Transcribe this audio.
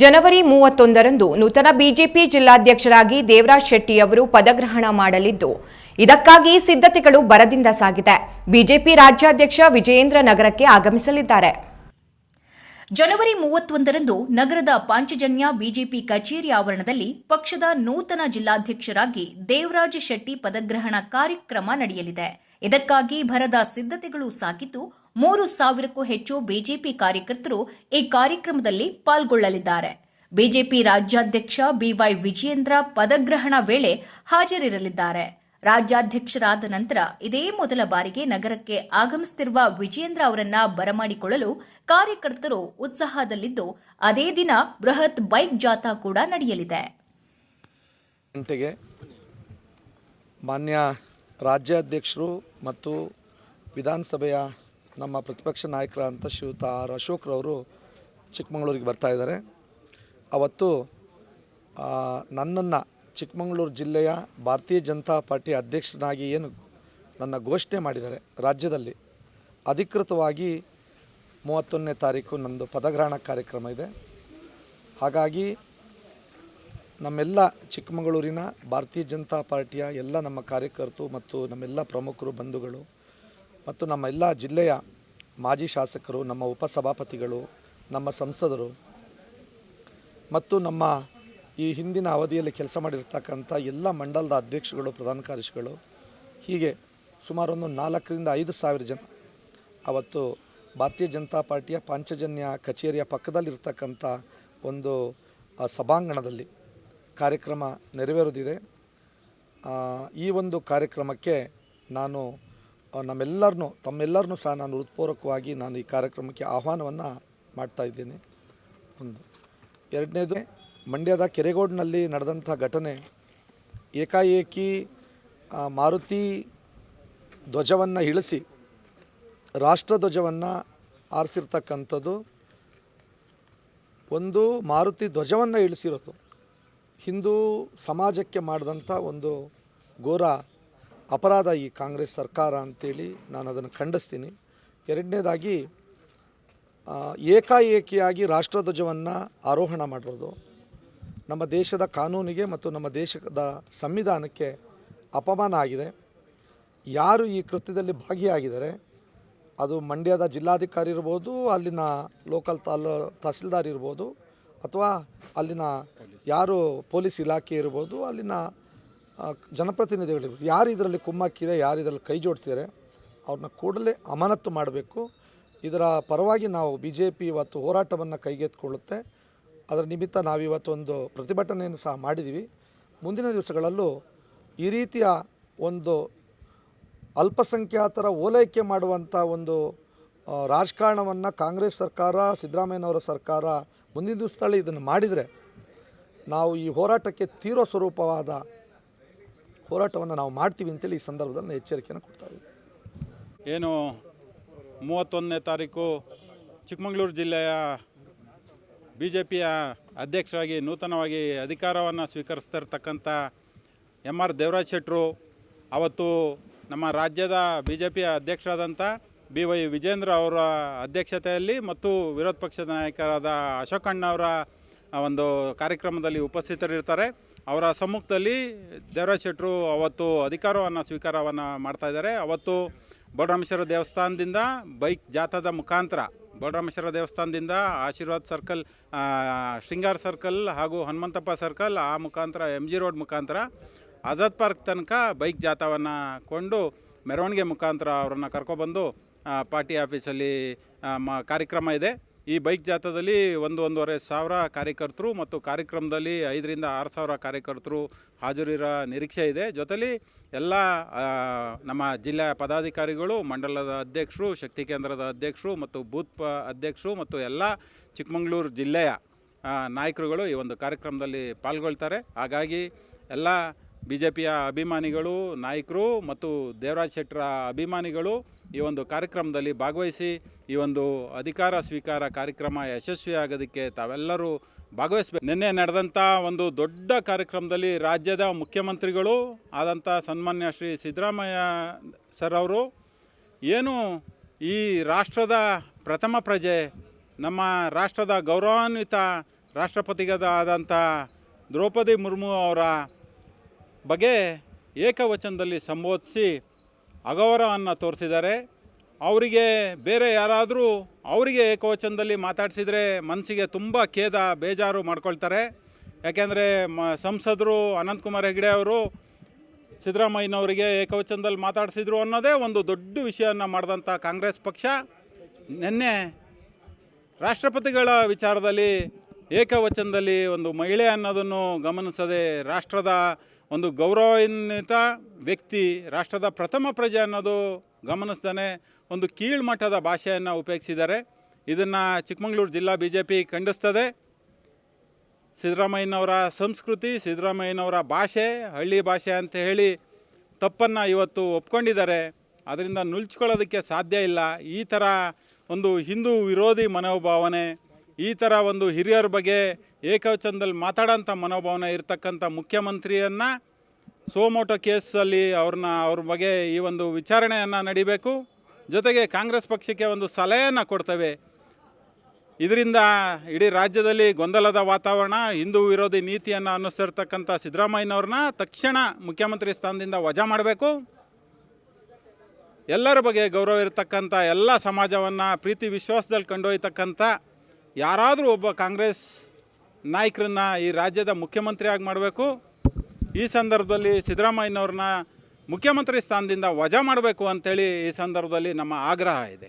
ಜನವರಿ ಮೂವತ್ತೊಂದರಂದು ನೂತನ ಬಿಜೆಪಿ ಜಿಲ್ಲಾಧ್ಯಕ್ಷರಾಗಿ ದೇವರಾಜ್ ಶೆಟ್ಟಿ ಅವರು ಪದಗ್ರಹಣ ಮಾಡಲಿದ್ದು, ಇದಕ್ಕಾಗಿ ಸಿದ್ಧತೆಗಳು ಬರದಿಂದ ಸಾಗಿದೆ. ಬಿಜೆಪಿ ರಾಜ್ಯಾಧ್ಯಕ್ಷ ವಿಜಯೇಂದ್ರ ನಗರಕ್ಕೆ ಆಗಮಿಸಲಿದ್ದಾರೆ. ಜನವರಿ ಮೂವತ್ತೊಂದರಂದು ನಗರದ ಪಾಂಚಜನ್ಯ ಬಿಜೆಪಿ ಕಚೇರಿ ಆವರಣದಲ್ಲಿ ಪಕ್ಷದ ನೂತನ ಜಿಲ್ಲಾಧ್ಯಕ್ಷರಾಗಿ ದೇವರಾಜ್ ಶೆಟ್ಟಿ ಪದಗ್ರಹಣ ಕಾರ್ಯಕ್ರಮ ನಡೆಯಲಿದೆ. ಇದಕ್ಕಾಗಿ ಭರದ ಸಿದ್ಧತೆಗಳು ಸಾಗಿದ್ದು ಮೂರು ಸಾವಿರಕ್ಕೂ ಹೆಚ್ಚು ಬಿಜೆಪಿ ಕಾರ್ಯಕರ್ತರು ಈ ಕಾರ್ಯಕ್ರಮದಲ್ಲಿ ಪಾಲ್ಗೊಳ್ಳಲಿದ್ದಾರೆ. ಬಿಜೆಪಿ ರಾಜ್ಯಾಧ್ಯಕ್ಷ ಬಿವೈ ವಿಜಯೇಂದ್ರ ಪದಗ್ರಹಣ ವೇಳೆ ಹಾಜರಿರಲಿದ್ದಾರೆ. ರಾಜ್ಯಾಧ್ಯಕ್ಷರಾದ ನಂತರ ಇದೇ ಮೊದಲ ಬಾರಿಗೆ ನಗರಕ್ಕೆ ಆಗಮಿಸುತ್ತಿರುವ ವಿಜಯೇಂದ್ರ ಅವರನ್ನ ಬರಮಾಡಿಕೊಳ್ಳಲು ಕಾರ್ಯಕರ್ತರು ಉತ್ಸಾಹದಲ್ಲಿದ್ದು ಅದೇ ದಿನ ಬೃಹತ್ ಬೈಕ್ ಜಾಥಾ ಕೂಡ ನಡೆಯಲಿದೆ. ಮಾನ್ಯ ರಾಜ್ಯಾಧ್ಯಕ್ಷರು ಮತ್ತು ವಿಧಾನಸಭೆಯ ನಮ್ಮ ಪ್ರತಿಪಕ್ಷ ನಾಯಕರಾದಂಥ ಶ್ರೀಯುತ ಆರ್ ಅಶೋಕ್ರವರು ಚಿಕ್ಕಮಗಳೂರಿಗೆ ಬರ್ತಾ ಇದ್ದಾರೆ. ಅವತ್ತು ನನ್ನನ್ನು ಚಿಕ್ಕಮಗಳೂರು ಜಿಲ್ಲೆಯ ಭಾರತೀಯ ಜನತಾ ಪಾರ್ಟಿ ಅಧ್ಯಕ್ಷನಾಗಿ ಏನು ನನ್ನ ಘೋಷಣೆ ಮಾಡಿದ್ದಾರೆ ರಾಜ್ಯದಲ್ಲಿ. ಅಧಿಕೃತವಾಗಿ ಮೂವತ್ತೊಂದನೇ ತಾರೀಕು ನಂದು ಪದಗ್ರಹಣ ಕಾರ್ಯಕ್ರಮ ಇದೆ. ಹಾಗಾಗಿ ನಮ್ಮೆಲ್ಲ ಚಿಕ್ಕಮಗಳೂರಿನ ಭಾರತೀಯ ಜನತಾ ಪಾರ್ಟಿಯ ಎಲ್ಲ ನಮ್ಮ ಕಾರ್ಯಕರ್ತರು ಮತ್ತು ನಮ್ಮೆಲ್ಲ ಪ್ರಮುಖರು, ಬಂಧುಗಳು ಮತ್ತು ನಮ್ಮ ಎಲ್ಲ ಜಿಲ್ಲೆಯ ಮಾಜಿ ಶಾಸಕರು, ನಮ್ಮ ಉಪಸಭಾಪತಿಗಳು, ನಮ್ಮ ಸಂಸದರು ಮತ್ತು ನಮ್ಮ ಈ ಹಿಂದಿನ ಅವಧಿಯಲ್ಲಿ ಕೆಲಸ ಮಾಡಿರ್ತಕ್ಕಂಥ ಎಲ್ಲ ಮಂಡಲದ ಅಧ್ಯಕ್ಷಗಳು ಪ್ರಧಾನ ಕಾರ್ಯದರ್ಶಿಗಳು, ಹೀಗೆ ಸುಮಾರೊಂದು ನಾಲ್ಕರಿಂದ ಐದು ಸಾವಿರ ಜನ. ಅವತ್ತು ಭಾರತೀಯ ಜನತಾ ಪಾರ್ಟಿಯ ಪಾಂಚಜನ್ಯ ಕಚೇರಿಯ ಪಕ್ಕದಲ್ಲಿರ್ತಕ್ಕಂಥ ಒಂದು ಸಭಾಂಗಣದಲ್ಲಿ ಕಾರ್ಯಕ್ರಮ ನೆರವೇರೋದಿದೆ. ಈ ಒಂದು ಕಾರ್ಯಕ್ರಮಕ್ಕೆ ನಾನು ನಮ್ಮೆಲ್ಲರನ್ನು, ತಮ್ಮೆಲ್ಲರನ್ನೂ ಸಹ ನಾನು ಹೃತ್ಪೂರ್ವಕವಾಗಿ ನಾನು ಈ ಕಾರ್ಯಕ್ರಮಕ್ಕೆ ಆಹ್ವಾನವನ್ನು ಮಾಡ್ತಾ ಇದ್ದೇನೆ. ಒಂದು. ಎರಡನೇದು, ಮಂಡ್ಯದ ಕೆರೆಗೋಡಿನಲ್ಲಿ ನಡೆದಂಥ ಘಟನೆ, ಏಕಾಏಕಿ ಮಾರುತಿ ಧ್ವಜವನ್ನು ಇಳಿಸಿ ರಾಷ್ಟ್ರಧ್ವಜವನ್ನು ಆರಿಸಿರ್ತಕ್ಕಂಥದ್ದು, ಒಂದು ಮಾರುತಿ ಧ್ವಜವನ್ನು ಇಳಿಸಿರೋದು. ಹಿಂದೂ ಸಮಾಜಕ್ಕೆ ಮಾಡಿದಂಥ ಒಂದು ಘೋರ ಅಪರಾಧ ಈ ಕಾಂಗ್ರೆಸ್ ಸರ್ಕಾರ ಅಂತೇಳಿ ನಾನು ಅದನ್ನು ಖಂಡಿಸ್ತೀನಿ. ಎರಡನೇದಾಗಿ ಏಕಾಏಕಿಯಾಗಿ ರಾಷ್ಟ್ರಧ್ವಜವನ್ನು ಆರೋಹಣ ಮಾಡಿರೋದು ನಮ್ಮ ದೇಶದ ಕಾನೂನಿಗೆ ಮತ್ತು ನಮ್ಮ ದೇಶದ ಸಂವಿಧಾನಕ್ಕೆ ಅಪಮಾನ ಆಗಿದೆ. ಯಾರು ಈ ಕೃತ್ಯದಲ್ಲಿ ಭಾಗಿಯಾಗಿದ್ದಾರೆ, ಅದು ಮಂಡ್ಯದ ಜಿಲ್ಲಾಧಿಕಾರಿ ಇರ್ಬೋದು, ಅಲ್ಲಿನ ಲೋಕಲ್ ತಾಲೂ, ತಹಸೀಲ್ದಾರ್ ಇರ್ಬೋದು, ಅಥವಾ ಅಲ್ಲಿನ ಯಾರು ಪೊಲೀಸ್ ಇಲಾಖೆ ಇರ್ಬೋದು, ಅಲ್ಲಿನ ಜನಪ್ರತಿನಿಧಿಗಳಿರ್ಬೋದು. ಯಾರು ಇದರಲ್ಲಿ ಕುಮ್ಮಕ್ಕಿದೆ, ಯಾರು ಇದರಲ್ಲಿ ಕೈ ಜೋಡಿಸಿದ್ದಾರೆ, ಅವ್ರನ್ನ ಕೂಡಲೇ ಅಮಾನತ್ತು ಮಾಡಬೇಕು. ಇದರ ಪರವಾಗಿ ನಾವು ಬಿ ಜೆ ಪಿ ಇವತ್ತು ಹೋರಾಟವನ್ನು ಕೈಗೆತ್ತಿಕೊಳ್ಳುತ್ತೆ. ಅದರ ನಿಮಿತ್ತ ನಾವಿವತ್ತೊಂದು ಪ್ರತಿಭಟನೆಯನ್ನು ಸಹ ಮಾಡಿದ್ದೀವಿ ಮುಂದಿನ ದಿವಸಗಳಲ್ಲೂ ಈ ರೀತಿಯ ಒಂದು ಅಲ್ಪಸಂಖ್ಯಾತರ ಓಲೈಕೆ ಮಾಡುವಂಥ ಒಂದು ರಾಜಕಾರಣವನ್ನು ಕಾಂಗ್ರೆಸ್ ಸರ್ಕಾರ, ಸಿದ್ದರಾಮಯ್ಯನವರ ಸರ್ಕಾರ ಮುಂದಿನ ದಿವಸದಲ್ಲಿ ಇದನ್ನು ಮಾಡಿದರೆ ನಾವು ಈ ಹೋರಾಟಕ್ಕೆ ತೀವ್ರ ಸ್ವರೂಪವಾದ ಹೋರಾಟವನ್ನು ನಾವು ಮಾಡ್ತೀವಿ ಅಂತೇಳಿ ಈ ಸಂದರ್ಭದಲ್ಲಿ ನಾನು ಎಚ್ಚರಿಕೆಯನ್ನು ಕೊಡ್ತಾ ಏನು ಮೂವತ್ತೊಂದನೇ ತಾರೀಕು ಚಿಕ್ಕಮಗಳೂರು ಜಿಲ್ಲೆಯ ಬಿ ಜೆ ಪಿಯ ಅಧ್ಯಕ್ಷರಾಗಿ ನೂತನವಾಗಿ ಅಧಿಕಾರವನ್ನು ಸ್ವೀಕರಿಸ್ತಿರ್ತಕ್ಕಂಥ ಎಂ ಆರ್ ದೇವರಾಜ್ ಶೆಟ್ಟರು ಅವತ್ತು ನಮ್ಮ ರಾಜ್ಯದ ಬಿ ಜೆ ಪಿಯ ಅಧ್ಯಕ್ಷರಾದಂಥ ಬಿ ವೈ ವಿಜೇಂದ್ರ ಅವರ ಅಧ್ಯಕ್ಷತೆಯಲ್ಲಿ ಮತ್ತು ವಿರೋಧ ಪಕ್ಷದ ನಾಯಕರಾದ ಅಶೋಕಣ್ಣವರ ಒಂದು ಕಾರ್ಯಕ್ರಮದಲ್ಲಿ ಉಪಸ್ಥಿತರಿರ್ತಾರೆ. ಅವರ ಸಮ್ಮುಖದಲ್ಲಿ ದೇವರಾಜ್ ಶೆಟ್ಟರು ಅವತ್ತು ಅಧಿಕಾರವನ್ನು, ಸ್ವೀಕಾರವನ್ನು ಮಾಡ್ತಾ ಇದ್ದಾರೆ. ಅವತ್ತು ಬೋಡರಾಮೇಶ್ವರ ದೇವಸ್ಥಾನದಿಂದ ಬೈಕ್ ಜಾಥಾದ ಮುಖಾಂತರ, ಬೋಡರಾಮೇಶ್ವರ ದೇವಸ್ಥಾನದಿಂದ ಆಶೀರ್ವಾದ್ ಸರ್ಕಲ್ ಶೃಂಗಾರ್ ಸರ್ಕಲ್ ಹಾಗೂ ಹನುಮಂತಪ್ಪ ಸರ್ಕಲ್ ಆ ಮುಖಾಂತರ ಎಂ ಜಿ ರೋಡ್ ಮುಖಾಂತರ ಆಜಾದ್ ಪಾರ್ಕ್ ತನಕ ಬೈಕ್ ಜಾಥಾವನ್ನು ಕೊಂಡು ಮೆರವಣಿಗೆ ಮುಖಾಂತರ ಅವರನ್ನು ಕರ್ಕೊಬಂದು ಪಾರ್ಟಿ ಆಫೀಸಲ್ಲಿ ಮ, ಕಾರ್ಯಕ್ರಮ ಇದೆ. ಈ ಬೈಕ್ ಜಾಥಾದಲ್ಲಿ ಒಂದು ಒಂದೂವರೆ ಸಾವಿರ ಕಾರ್ಯಕರ್ತರು ಮತ್ತು ಕಾರ್ಯಕ್ರಮದಲ್ಲಿ ಐದರಿಂದ ಆರು ಸಾವಿರ ಕಾರ್ಯಕರ್ತರು ಹಾಜರಿರೋ ನಿರೀಕ್ಷೆ ಇದೆ. ಜೊತೆಲಿ ಎಲ್ಲ ನಮ್ಮ ಜಿಲ್ಲಾ ಪದಾಧಿಕಾರಿಗಳು, ಮಂಡಲದ ಅಧ್ಯಕ್ಷರು, ಶಕ್ತಿ ಕೇಂದ್ರದ ಅಧ್ಯಕ್ಷರು ಮತ್ತು ಬೂತ್ ಅಧ್ಯಕ್ಷರು ಮತ್ತು ಎಲ್ಲ ಚಿಕ್ಕಮಗಳೂರು ಜಿಲ್ಲೆಯ ನಾಯಕರುಗಳು ಈ ಒಂದು ಕಾರ್ಯಕ್ರಮದಲ್ಲಿ ಪಾಲ್ಗೊಳ್ತಾರೆ. ಹಾಗಾಗಿ ಎಲ್ಲ ಬಿ ಜೆ ಪಿಯ ಅಭಿಮಾನಿಗಳು, ನಾಯಕರು ಮತ್ತು ದೇವರಾಜ್ ಶೆಟ್ಟರ ಅಭಿಮಾನಿಗಳು ಈ ಒಂದು ಕಾರ್ಯಕ್ರಮದಲ್ಲಿ ಭಾಗವಹಿಸಿ, ಈ ಒಂದು ಅಧಿಕಾರ ಸ್ವೀಕಾರ ಕಾರ್ಯಕ್ರಮ ಯಶಸ್ವಿಯಾಗೋದಕ್ಕೆ ತಾವೆಲ್ಲರೂ ಭಾಗವಹಿಸಬೇಕು. ನಿನ್ನೆ ನಡೆದಂಥ ಒಂದು ದೊಡ್ಡ ಕಾರ್ಯಕ್ರಮದಲ್ಲಿ ರಾಜ್ಯದ ಮುಖ್ಯಮಂತ್ರಿಗಳು ಆದಂಥ ಸನ್ಮಾನ್ಯ ಶ್ರೀ ಸಿದ್ದರಾಮಯ್ಯ ಸರ್ ಅವರು, ಏನು ಈ ರಾಷ್ಟ್ರದ ಪ್ರಥಮ ಪ್ರಜೆ, ನಮ್ಮ ರಾಷ್ಟ್ರದ ಗೌರವಾನ್ವಿತ ರಾಷ್ಟ್ರಪತಿಗಳಾದಂಥ ದ್ರೌಪದಿ ಮುರ್ಮು ಅವರ ಬಗ್ಗೆ ಏಕವಚನದಲ್ಲಿ ಸಂಬೋಧಿಸಿ ಅಗೌರವವನ್ನು ತೋರಿಸಿದ್ದಾರೆ. ಅವರಿಗೆ ಬೇರೆ ಯಾರಾದರೂ ಅವರಿಗೆ ಏಕವಚನದಲ್ಲಿ ಮಾತಾಡಿಸಿದರೆ ಮನಸ್ಸಿಗೆ ತುಂಬ ಖೇದ, ಬೇಜಾರು ಮಾಡ್ಕೊಳ್ತಾರೆ. ಯಾಕೆಂದರೆ ಮ, ಸಂಸದರು ಅನಂತಕುಮಾರ್ ಹೆಗಡೆ ಅವರು ಸಿದ್ದರಾಮಯ್ಯನವರಿಗೆ ಏಕವಚನದಲ್ಲಿ ಮಾತಾಡಿಸಿದ್ರು ಅನ್ನೋದೇ ಒಂದು ದೊಡ್ಡ ವಿಷಯವನ್ನು ಮಾಡಿದಂಥ ಕಾಂಗ್ರೆಸ್ ಪಕ್ಷ. ನಿನ್ನೆ ರಾಷ್ಟ್ರಪತಿಗಳ ವಿಚಾರದಲ್ಲಿ ಏಕವಚನದಲ್ಲಿ ಒಂದು ಮಹಿಳೆ ಅನ್ನೋದನ್ನು ಗಮನಿಸದೆ ರಾಷ್ಟ್ರದ ಒಂದು ಗೌರವಾನ್ವಿತ ವ್ಯಕ್ತಿ, ರಾಷ್ಟ್ರದ ಪ್ರಥಮ ಪ್ರಜೆ ಅನ್ನೋದು ಗಮನಿಸ್ತಾನೆ ಒಂದು ಕೀಳ್ಮಟ್ಟದ ಭಾಷೆಯನ್ನು ಉಪಯೋಗಿಸಿದ್ದಾರೆ. ಇದನ್ನು ಚಿಕ್ಕಮಗಳೂರು ಜಿಲ್ಲಾ ಬಿ ಜೆ ಪಿ ಖಂಡಿಸ್ತದೆ. ಸಿದ್ದರಾಮಯ್ಯನವರ ಸಂಸ್ಕೃತಿ, ಸಿದ್ದರಾಮಯ್ಯನವರ ಭಾಷೆ, ಹಳ್ಳಿ ಭಾಷೆ ಅಂತ ಹೇಳಿ ತಪ್ಪನ್ನು ಇವತ್ತು ಒಪ್ಕೊಂಡಿದ್ದಾರೆ. ಅದರಿಂದ ನುಲ್ಚ್ಕೊಳ್ಳೋದಕ್ಕೆ ಸಾಧ್ಯ ಇಲ್ಲ. ಈ ಥರ ಒಂದು ಹಿಂದೂ ವಿರೋಧಿ ಮನೋಭಾವನೆ, ಈ ಥರ ಒಂದು ಹಿರಿಯರ ಬಗ್ಗೆ ಏಕವಚನದಲ್ಲಿ ಮಾತಾಡೋಂಥ ಮನೋಭಾವನೆ ಇರತಕ್ಕಂಥ ಮುಖ್ಯಮಂತ್ರಿಯನ್ನು ಸೋಮೋಟೋ ಕೇಸಲ್ಲಿ ಅವ್ರನ್ನ ಅವ್ರ ಬಗ್ಗೆ ಈ ಒಂದು ವಿಚಾರಣೆಯನ್ನು ನಡಿಬೇಕು. ಜೊತೆಗೆ ಕಾಂಗ್ರೆಸ್ ಪಕ್ಷಕ್ಕೆ ಒಂದು ಸಲಹೆಯನ್ನು ಕೊಡ್ತೇವೆ. ಇದರಿಂದ ಇಡೀ ರಾಜ್ಯದಲ್ಲಿ ಗೊಂದಲದ ವಾತಾವರಣ, ಹಿಂದೂ ವಿರೋಧಿ ನೀತಿಯನ್ನು ಅನುಸರಿರ್ತಕ್ಕಂಥ ಸಿದ್ದರಾಮಯ್ಯನವ್ರನ್ನ ತಕ್ಷಣ ಮುಖ್ಯಮಂತ್ರಿ ಸ್ಥಾನದಿಂದ ವಜಾ ಮಾಡಬೇಕು. ಎಲ್ಲರ ಬಗ್ಗೆ ಗೌರವ ಇರತಕ್ಕಂಥ ಎಲ್ಲ ಸಮಾಜವನ್ನು ಪ್ರೀತಿ ವಿಶ್ವಾಸದಲ್ಲಿ ಕಂಡೊಯ್ತಕ್ಕಂಥ ಯಾರಾದರೂ ಒಬ್ಬ ಕಾಂಗ್ರೆಸ್ ನಾಯಕರನ್ನ ಈ ರಾಜ್ಯದ ಮುಖ್ಯಮಂತ್ರಿಯಾಗಿ ಮಾಡಬೇಕು. ಈ ಸಂದರ್ಭದಲ್ಲಿ ಸಿದ್ದರಾಮಯ್ಯನವ್ರನ್ನ ಮುಖ್ಯಮಂತ್ರಿ ಸ್ಥಾನದಿಂದ ವಜಾ ಮಾಡಬೇಕು ಅಂತೇಳಿ ಈ ಸಂದರ್ಭದಲ್ಲಿ ನಮ್ಮ ಆಗ್ರಹ ಇದೆ.